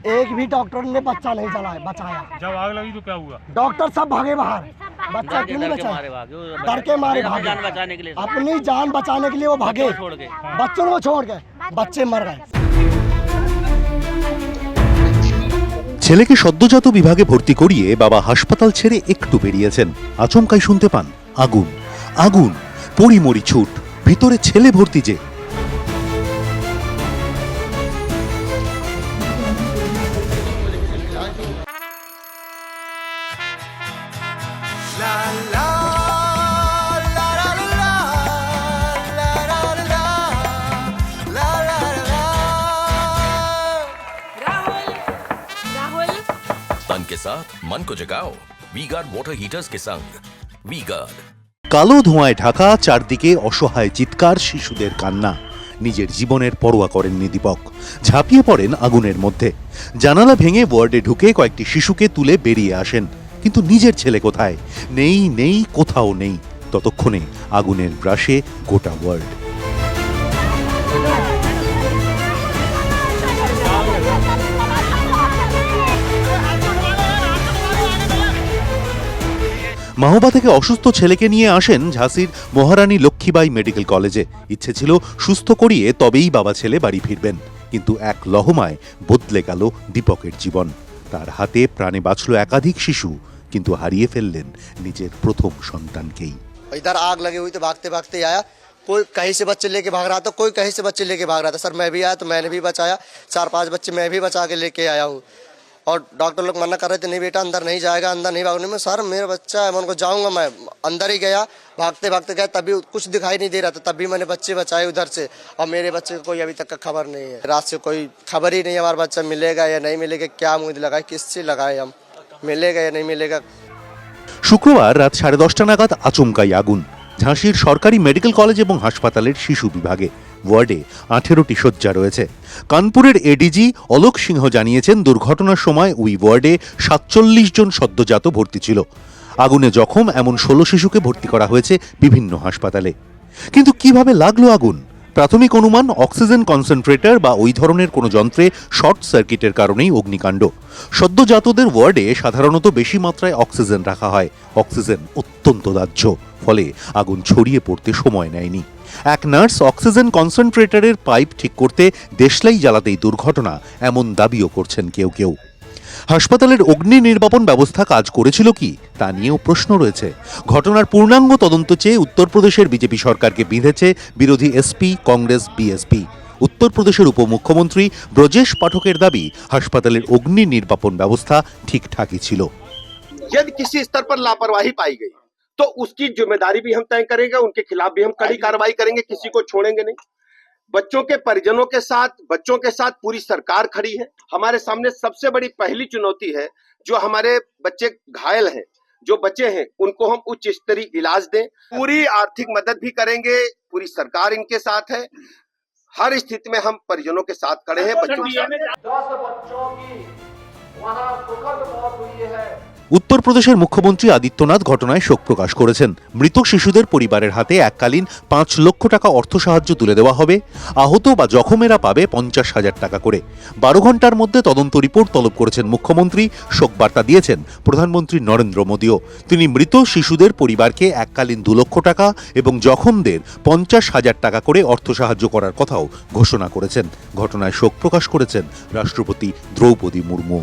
एक भी डॉक्टर ने बच्चा नहीं चलाया बचाया जब आग लगी तो क्या हुआ डॉक्टर सब भागे बाहर बच्चा क्यों नहीं बचा डर के मारे भागे जान बचाने के लिए अपनी जान बचाने के लिए वो भागे छोड़ के बच्चों को छोड़ के बच्चे मर गए ছেলেকে সদ্যজাত বিভাগে ভর্তি করিয়ে বাবা হাসপাতাল ছেড়ে একটু বেরিয়েছেন আচমকাই শুনতে পান আগুন আগুন পরিমরি ছুট ভিতরে ছেলে ভর্তি যে राहुल राहुल तन के साथ मन को जगाओ वी गार्ड वाटर हीटर्स के संग वी गार्ड কালো ধোঁয়ায় ঢাকা চারদিকে অসহায় চিৎকার শিশুদের কান্না নিজের জীবনের পরোয়া করেননি দীপক ঝাঁপিয়ে পড়েন আগুনের মধ্যে জানালা ভেঙে ওয়ার্ডে ঢুকে কয়েকটি শিশুকে তুলে বেরিয়ে আসেন কিন্তু নিজের ছেলে কোথায়? নেই নেই, কোথাও নেই। ততক্ষণে আগুনের গ্রাসে গোটা ওয়ার্ল্ড মাহবা থেকে অসুস্থ ছেলেকে নিয়ে আসেন ঝাঁসির মহারানী লক্ষ্মীবাই মেডিকেল কলেজে। ইচ্ছে ছিল সুস্থ করিয়ে তবেই বাবা ছেলে বাড়ি ফিরবেন। কিন্তু এক লহমায় বদলে গেল দীপকের জীবন। তার হাতে প্রাণে বাঁচল একাধিক শিশু। কিন্তু হারিয়ে ফেললেন নিজের প্রথম সন্তানকেই इधर आग लगी हुई तो भागते भागते आया कोई कहीं से बच्चे लेके भाग रहा था कोई कहीं से बच्चे लेके भाग रहा था सर मैं भी आया तो मैंने भी बचाया चार पांच बच्चे मैं भी बचा के लेके आया हूँ और डॉक्टर लोग मना कर रहे थे नहीं बेटा अंदर नहीं जाएगा अंदर नहीं भागने में सर मेरा बच्चा है मैं उनको जाऊंगा मैं अंदर ही गया भागते भागते गया तभी कुछ दिखाई नहीं दे रहा था तभी मैंने बच्चे बचाए उधर से और मेरे बच्चे को कोई अभी तक का खबर नहीं है रात से कोई खबर ही नहीं है हमारा बच्चा मिलेगा या नहीं मिलेगा क्या मुझे लगाए किस से लगाए हम मिलेगा या नहीं मिलेगा শুক্রবার রাত সাড়ে দশটা নাগাদ আচমকাই আগুন ঝাঁসির সরকারি মেডিকেল কলেজ এবং হাসপাতালের শিশু বিভাগে ওয়ার্ডে আঠেরোটি শয্যা রয়েছে কানপুরের এডিজি অলোক সিংহ জানিয়েছেন দুর্ঘটনার সময় ওই ওয়ার্ডে সাতচল্লিশ জন সদ্যজাত ভর্তি ছিল আগুনে জখম এমন ষোলো শিশুকে ভর্তি করা হয়েছে বিভিন্ন হাসপাতালে কিন্তু কিভাবে লাগলো আগুন প্রাথমিক অনুমান, অক্সিজেন কনসেন্ট্রেটর বা ওই ধরনের কোনো যন্ত্রে শর্ট সার্কিটের কারণেই অগ্নিকাণ্ড। সদ্যজাতদের ওয়ার্ডে সাধারণত বেশি মাত্রায় অক্সিজেন রাখা হয়। অক্সিজেন অত্যন্ত দাহ্য, ফলে আগুন ছড়িয়ে পড়তে সময় নেয়নি। এক নার্স অক্সিজেন কনসেন্ট্রেটরের পাইপ ঠিক করতে দেশলাই জ্বালাতেই দুর্ঘটনা, এমন দাবিও করছেন কেউ কেউ। হাসপাতালের অগ্নি নির্বাপন ব্যবস্থা কাজ করেছিল কি তা নিয়েও প্রশ্ন রয়েছে ঘটনার পূর্ণাঙ্গ তদন্ত চেয়ে উত্তরপ্রদেশের বিজেপি সরকারকে বিঁধেছে বিরোধী এসপি কংগ্রেস বিএসপি উত্তরপ্রদেশের উপমুখ্যমন্ত্রী ব্রজেশ পাঠকের দাবি হাসপাতালের অগ্নি নির্বাপন ব্যবস্থা ঠিকঠাকই ছিল यदि किसी स्तर पर लापरवाही पाई गई तो उसकी जिम्मेदारी भी हम तय करेंगे उनके खिलाफ भी हम कड़ी कार्रवाई करेंगे किसी को छोड़ेंगे नहीं बच्चों के परिजनों के साथ, बच्चों के साथ पूरी सरकार खड़ी है। हमारे सामने सबसे बड़ी पहली चुनौती है, जो हमारे बच्चे घायल हैं, जो बच्चे हैं, उनको हम उच्च स्तरीय इलाज दें। पूरी आर्थिक मदद भी करेंगे, पूरी सरकार इनके साथ है। हर स्थिति में हम परिजनों के साथ खड़े हैं, बच्चों के साथ। উত্তরপ্রদেশের মুখ্যমন্ত্রী আদিত্যনাথ ঘটনায় শোক প্রকাশ করেছেন। মৃত শিশুদের পরিবারের হাতে এককালীন পাঁচ লক্ষ টাকা অর্থ সাহায্য তুলে দেওয়া হবে। আহত বা জখমেরা পাবে পঞ্চাশ হাজার টাকা করে। বারো ঘণ্টার মধ্যে তদন্ত রিপোর্ট তলব করেছেন মুখ্যমন্ত্রী। শোক বার্তা দিয়েছেন প্রধানমন্ত্রী নরেন্দ্র মোদীও। তিনি মৃত শিশুদের পরিবারকে এককালীন দু লক্ষ টাকা এবং জখমদের পঞ্চাশ হাজার টাকা করে অর্থ সাহায্য করার কথাও ঘোষণা করেছেন। ঘটনায় শোক প্রকাশ করেছেন রাষ্ট্রপতি দ্রৌপদী মুর্মু।